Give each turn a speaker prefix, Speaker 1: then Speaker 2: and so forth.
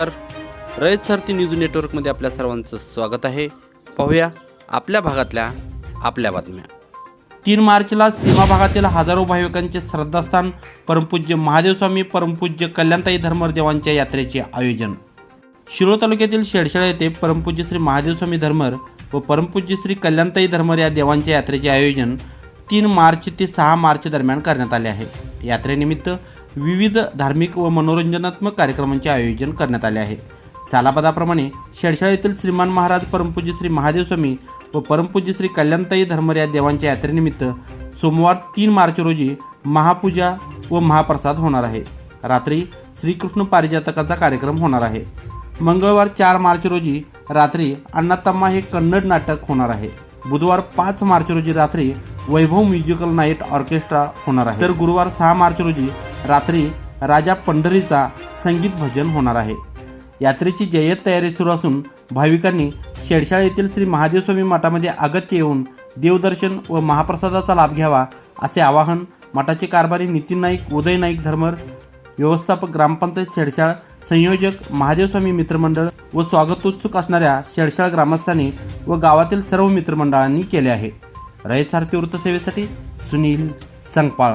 Speaker 1: तर रयत सारथी न्यूज नेटवर्कमध्ये आपल्या सर्वांचं स्वागत आहे. पाहूया आपल्या भागातल्या आपल्या बातम्या.
Speaker 2: तीन मार्चला सीमा भागातील हजारो भाविकांचे श्रद्धास्थान परमपूज्य महादेवस्वामी परमपूज्य कल्याणताई धर्मदेवांच्या यात्रेचे आयोजन. शिरोळ तालुक्यातील शेडशाळा येथे परमपूज्य श्री महादेवस्वामी धर्मर व परमपूज्य श्री कल्याणताई धर्मर या देवांच्या यात्रेचे आयोजन तीन मार्च ते सहा मार्च दरम्यान करण्यात आले आहे. यात्रेनिमित्त विविध धार्मिक व मनोरंजनात्मक कार्यक्रमांचे आयोजन करण्यात आले आहे. सालापदाप्रमाणे शेडशाळा येथील श्रीमान महाराज परमपूज्य श्री महादेव स्वामी व परमपूज्य श्री कल्याणताई धर्मर या देवांच्या यात्रेनिमित्त सोमवार तीन मार्च रोजी महापूजा व महाप्रसाद होणार आहे. रात्री श्रीकृष्ण पारिजातकाचा कार्यक्रम होणार आहे. मंगळवार चार मार्च रोजी रात्री अण्णातम्मा हे कन्नड नाटक होणार आहे. बुधवार पाच मार्च रोजी रात्री वैभव म्युझिकल नाईट ऑर्केस्ट्रा होणार आहे. तर गुरुवार सहा मार्च रोजी रात्री राजा पंढरीचा संगीत भजन होणार आहे. यात्रेची जय्यत तयारी सुरू असून भाविकांनी शेडशाळ येथील श्री महादेव स्वामी मठामध्ये अगत्य येऊन देवदर्शन व महाप्रसादाचा लाभ घ्यावा असे आवाहन मठाचे कारभारी नितीन नाईक उदय नाईक धर्मर व्यवस्थापक ग्रामपंचायत शेडशाळ संयोजक महादेवस्वामी मित्रमंडळ व स्वागतोत्सुक असणाऱ्या शेडशाळ ग्रामस्थांनी व गावातील सर्व मित्रमंडळांनी केले आहे. रयत सारथी वृत्तसेवेसाठी सुनील संगपाळ.